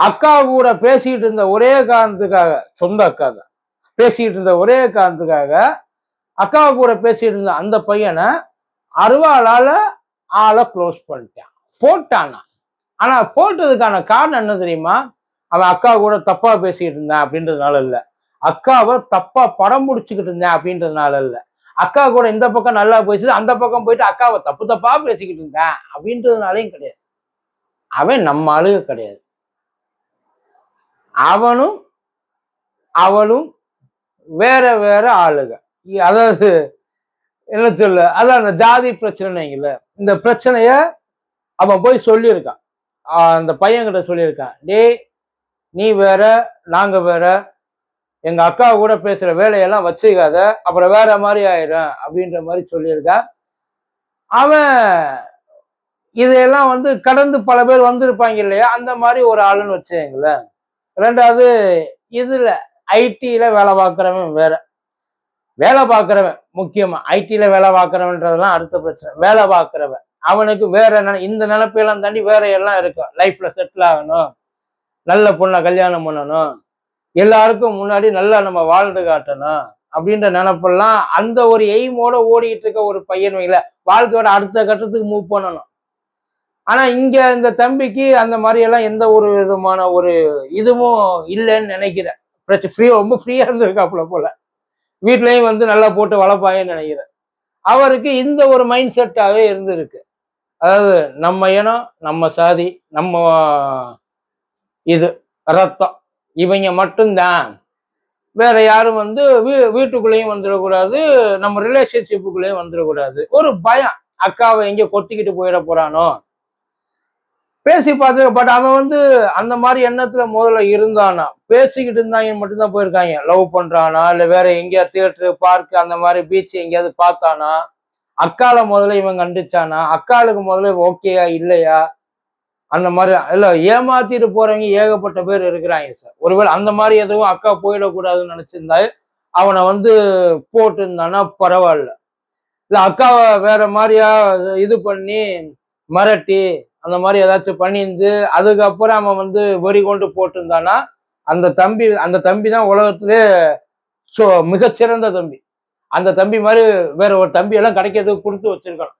அக்கா கூட பேசிக்கிட்டு இருந்த ஒரே காரணத்துக்காக சொந்த அக்கா தான் பேசிக்கிட்டு இருந்த ஒரே காரணத்துக்காக அக்கா கூட பேசிட்டு இருந்த அந்த பையனை அருவாளால ஆளை க்ளோஸ் பண்ணிட்டான். போட்டானா? ஆனா போட்டதுக்கான காரணம் என்ன தெரியுமா? அவன் அக்கா கூட தப்பா பேசிட்டு இருந்தான் அப்படின்றதுனால இல்ல. அக்காவை தப்பா படம் முடிச்சுக்கிட்டு இருந்தேன் அப்படின்றதுனால இல்ல. அக்கா கூட இந்த பக்கம் நல்லா போயிடுச்சு அந்த பக்கம் போயிட்டு அக்காவை தப்பு தப்பா பேசிக்கிட்டு இருந்தேன் அப்படின்றதுனாலையும் கிடையாது. அவன் நம்ம ஆளுக கிடையாது. அவனும் அவளும் வேற வேற ஆளுங்க அதாவது என்ன சொல்ல அதான் அந்த ஜாதி பிரச்சனைங்கல்ல இந்த பிரச்சனைய அவன் போய் சொல்லியிருக்கான். அந்த பையன்கிட்ட சொல்லியிருக்கான் டேய் நீ வேற நாங்க வேற எங்க அக்கா கூட பேசுற வேலையெல்லாம் வச்சுக்காத அப்புறம் வேற மாதிரி ஆயிரும் அப்படின்ற மாதிரி சொல்லியிருக்கான். அவன் இதையெல்லாம் வந்து கடந்து பல பேர் வந்திருப்பாங்க இல்லையா? அந்த மாதிரி ஒரு ஆளுன்னு வச்சுங்களேன் ரெண்டாவது இதில் ஐடியில வேலை பார்க்குறவன் வேற. வேலை பார்க்குறவன் முக்கியமா ஐடியில வேலை பார்க்குறவன்றதெல்லாம் அடுத்த பிரச்சனை. வேலை பார்க்குறவன். அவனுக்கு வேற இந்த நினைப்பெல்லாம் தாண்டி வேற எல்லாம் இருக்கும் லைஃப்ல செட்டில் ஆகணும். நல்ல பொண்ணை கல்யாணம் பண்ணணும். எல்லாருக்கும் முன்னாடி நல்லா நம்ம வாழ்ந்து காட்டணும் அப்படின்ற நினப்பெல்லாம் அந்த ஒரு எய்மோட ஓடிட்டு இருக்க ஒரு பையன் வைல வாழ்க்கையோட அடுத்த கட்டத்துக்கு மூவ் பண்ணணும். ஆனா இங்க இந்த தம்பிக்கு அந்த மாதிரி எல்லாம் எந்த ஒரு விதமான ஒரு இதுவும் இல்லைன்னு நினைக்கிறேன். பிரச்சனை ஃப்ரீயாக ரொம்ப ஃப்ரீயா இருந்திருக்காப்புல போல. வீட்லயும் வந்து நல்லா போட்டு வளர்ப்பாங்கன்னு நினைக்கிறேன். அவருக்கு இந்த ஒரு மைண்ட் செட்டாகவே இருந்திருக்கு. அதாவது நம்ம இனம் நம்ம சாதி நம்ம இது ரத்தம் இவங்க மட்டும்தான். வேற யாரும் வந்து வீ வீட்டுக்குள்ளேயும் வந்துடக்கூடாது நம்ம ரிலேஷன்ஷிப்புக்குள்ளேயும் வந்துடக்கூடாது. ஒரு பயம் அக்காவை எங்கே கொத்திக்கிட்டு போயிட போறானோ? பேசி பார்த்து பட் அவன் வந்து அந்த மாதிரி எண்ணத்துல முதல்ல இருந்தானா? பேசிக்கிட்டு இருந்தாங்க மட்டும்தான் போயிருக்காங்க. லவ் பண்றானா? இல்ல வேற எங்கேயா தியேட்டரு பார்க் அந்த மாதிரி பீச் எங்கேயாவது பார்த்தானா? அக்கால முதல்ல இவன் கண்டிச்சானா? அக்காளுக்கு முதல்ல ஓகேயா இல்லையா? அந்த மாதிரி இல்ல ஏமாத்திட்டு போறவங்க ஏகப்பட்ட பேர் இருக்கிறாங்க சார் ஒருவேளை அந்த மாதிரி எதுவும் அக்கா போயிடக்கூடாதுன்னு நினைச்சிருந்தா அவனை வந்து போட்டு இருந்தானா பரவாயில்ல. இல்ல அக்காவை வேற மாதிரியா இது பண்ணி மிரட்டி அந்த மாதிரி ஏதாச்சும் பண்ணியிருந்து அதுக்கப்புறம் அவன் வந்து வெறி கொண்டு போட்டிருந்தானா அந்த தம்பி அந்த தம்பி தான் உலகத்திலே சோ மிகச்சிறந்த தம்பி. அந்த தம்பி மாதிரி வேற ஒரு தம்பி எல்லாம் கிடைக்கிறதுக்கு கொடுத்து வச்சிருக்கணும்.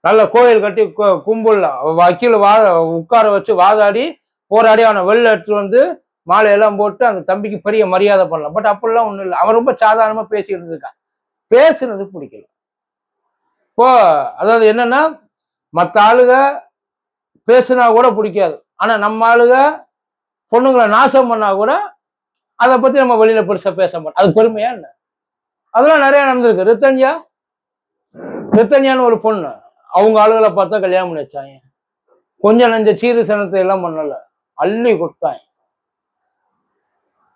நல்ல கோயில் கட்டி கு- கும்பல்ல வக்கீல் வா உட்கார வச்சு வாதாடி போராடி அவனை வெளில எடுத்துட்டு வந்து மாலையெல்லாம் போட்டு அந்த தம்பிக்கு பெரிய மரியாதை பண்ணலாம். பட் அப்படிலாம் ஒன்றும் இல்லை. அவன் ரொம்ப சாதாரணமாக பேசிட்டு இருந்திருக்கான். பேசுனது பிடிக்கல. இப்போ அதாவது என்னன்னா மற்ற ஆளுக பேசுனா கூட பிடிக்காது. ஆனா நம்ம ஆளுக பொண்ணுங்களை நாசம் பண்ணா கூட அதை பத்தி நம்ம வெளியில் பெருசா பேச மாட்டோம். அது பெருமையா என்ன? அதெல்லாம் நிறைய நடந்திருக்கு. ரித்தன்யா? ரித்தன்யான்னு ஒரு பொண்ணு. அவங்க ஆளுகளை பார்த்தா கல்யாணம் பண்ணி வச்சாங்க. கொஞ்சம் நஞ்ச சீரு சனத்தை எல்லாம் பண்ணல. அள்ளி கொடுத்தாங்க.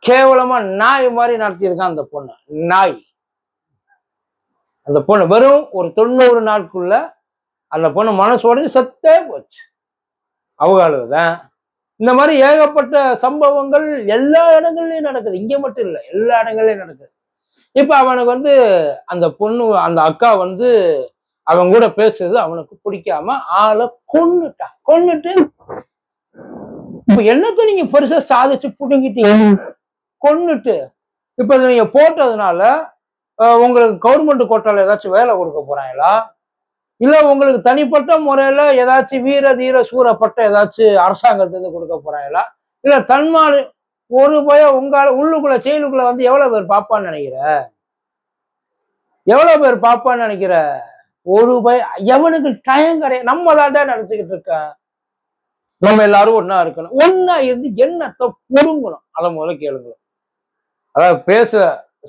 கேவலமா நாய் மாதிரி நடத்தியிருக்கான் அந்த பொண்ணு. நாய். அந்த பொண்ணு வெறும் ஒரு தொண்ணூறு நாட்குள்ள அந்த பொண்ணு மனசு உடஞ்சி செத்தே போச்சு. அவங்க தான் இந்த மாதிரி ஏகப்பட்ட சம்பவங்கள் எல்லா இடங்கள்லயும் நடக்குது. இங்க மட்டும் இல்லை எல்லா இடங்கள்லையும் நடக்குது. இப்ப அவனுக்கு வந்து அந்த பொண்ணு அந்த அக்கா வந்து அவன் கூட பேசுறது அவனுக்கு பிடிக்காம ஆளை கொன்னுட்டான் கொன்னுட்டு இப்ப என்னத்தை நீங்க பெருசா சாதிச்சு புடுங்கிட்டீங்க? கொன்னுட்டு இப்ப இதை நீங்க போட்டதுனால உங்களுக்கு கவர்மெண்ட் கோட்டால ஏதாச்சும் வேலை கொடுக்க போறாங்களா? இல்ல உங்களுக்கு தனிப்பட்ட முறையில ஏதாச்சும் வீர தீர சூறப்பட்ட ஏதாச்சும் அரசாங்கத்துக்கு கொடுக்க போறாங்களா? இல்ல தன்மானு ஒரு பய உங்களால் உள்ளுக்குள்ள செயலுக்குள்ள வந்து எவ்வளவு பேர் பாப்பான்னு நினைக்கிற? எவ்வளவு பேர் பாப்பான்னு நினைக்கிற? ஒரு பய எவனுக்கு டயம் கிடையாது. நம்ம தாண்டா நினச்சிக்கிட்டு இருக்கேன் நம்ம எல்லாரும் ஒன்றா இருக்கணும். ஒன்றா இருந்து என்னத்தை பொறுங்கணும் அதை முதல்ல கேளுங்க அதாவது பேச.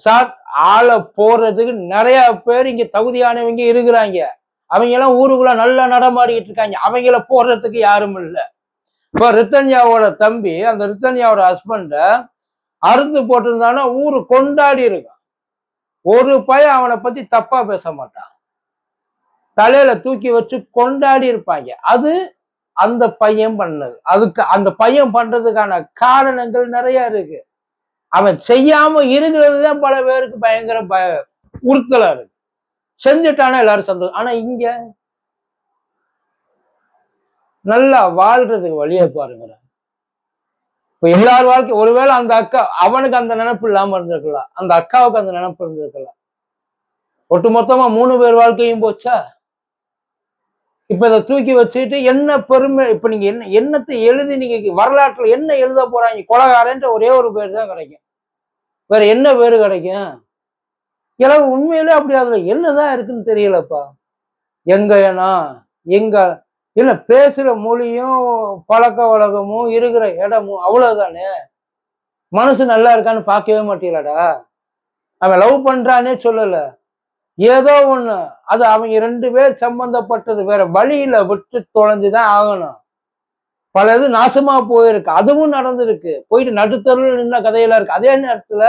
சார் ஆளை போறதுக்கு நிறைய பேர் இங்க தகுதியானவங்க இருக்கிறாங்க. அவங்க எல்லாம் ஊருக்குள்ள நல்லா நடமாடிக்கிட்டு இருக்காங்க. அவங்கள போடுறதுக்கு யாரும் இல்லை. இப்போ ரித்தன்யாவோட தம்பி அந்த ரித்தன்யாவோட ஹஸ்பண்ட அறுத்து போட்டிருந்தானா ஊரு கொண்டாடி இருக்கான். ஒரு பையன் அவனை பத்தி தப்பா பேச மாட்டான். தலையில தூக்கி வச்சு கொண்டாடி இருப்பாங்க. அது அந்த பையன் பண்ணது. அதுக்கு அந்த பையன் பண்றதுக்கான காரணங்கள் நிறைய இருக்கு. அவன் செய்யாம இருக்கிறது தான் பல பேருக்கு பயங்கர பய உறுத்தலா இருக்கு. செஞ்சுட்டானா எல்லாரும் சந்தோஷம். ஆனா இங்க நல்லா வாழ்றதுக்கு வழியை பாருங்க. இப்ப எல்லார் வாழ்க்கை ஒருவேளை அந்த அக்கா அவனுக்கு அந்த நினைப்பு இல்லாம இருந்திருக்கலாம். அந்த அக்காவுக்கு அந்த நினைப்பு இருந்திருக்கலாம். ஒட்டு மொத்தமா மூணு பேர் வாழ்க்கையும் போச்சா? இப்ப இதை தூக்கி வச்சுட்டு என்ன பெருமை இப்ப நீங்க என்ன என்னத்தை எழுதி நீங்க வரலாற்றுல என்ன எழுத போறாங்க? கொலகாரன்ற ஒரே ஒரு பேர் தான் கிடைக்கும். வேற என்ன பேரு கிடைக்கும்? எனக்கு உண்மையிலே அப்படி அதுல என்னதான் இருக்குன்னு தெரியலப்பா. எங்க ஏனா எங்க இல்ல பேசுற மொழியும் பழக்க வழக்கமும் இருக்கிற இடமும் அவ்வளவுதானே? மனசு நல்லா இருக்கான்னு பார்க்கவே மாட்டீங்களடா? அவன் லவ் பண்றானே சொல்லல. ஏதோ ஒண்ணு அது அவங்க ரெண்டு பேர் சம்பந்தப்பட்டது வேற வழியில விட்டு தொலைஞ்சுதான் ஆகணும். பல இது நாசமா போயிருக்கு அதுவும் நடந்திருக்கு. போயிட்டு நடுத்தருவில் நின்ன கதையெல்லாம் இருக்கு. அதே நேரத்துல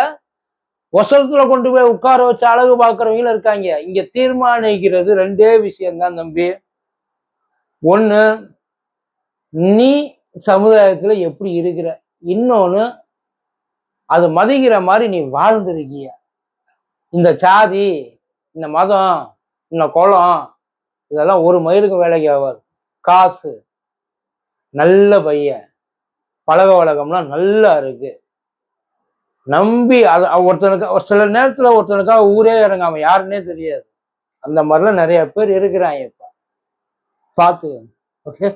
ஒசரத்துல கொண்டு போய் உட்கார வச்சு அழகு பார்க்கறவங்களும் இருக்காங்க. இங்க தீர்மானிக்கிறது ரெண்டே விஷயம்தான் தம்பி. ஒண்ணு நீ சமுதாயத்துல எப்படி இருக்கிற? இன்னொன்னு அது மதிக்கிற மாதிரி நீ வாழ்ந்துருக்கிய. இந்த சாதி இந்த மதம் இந்த குளம் இதெல்லாம் ஒரு மயிலுக்கு வேலைக்கு ஆகாது. காசு நல்ல பையன் பழக வழக்கம்லாம் நல்லா இருக்கு. நம்பி அது ஒருத்தனுக்கா ஒருத்தனுக்கு ஒரு சில நேரத்தில் ஒருத்தனுக்காக ஊரே இறங்காம யாருன்னே தெரியாது. அந்த மாதிரிலாம் நிறைய பேர் இருக்கிறாங்க இப்போ. பார்த்து ஓகே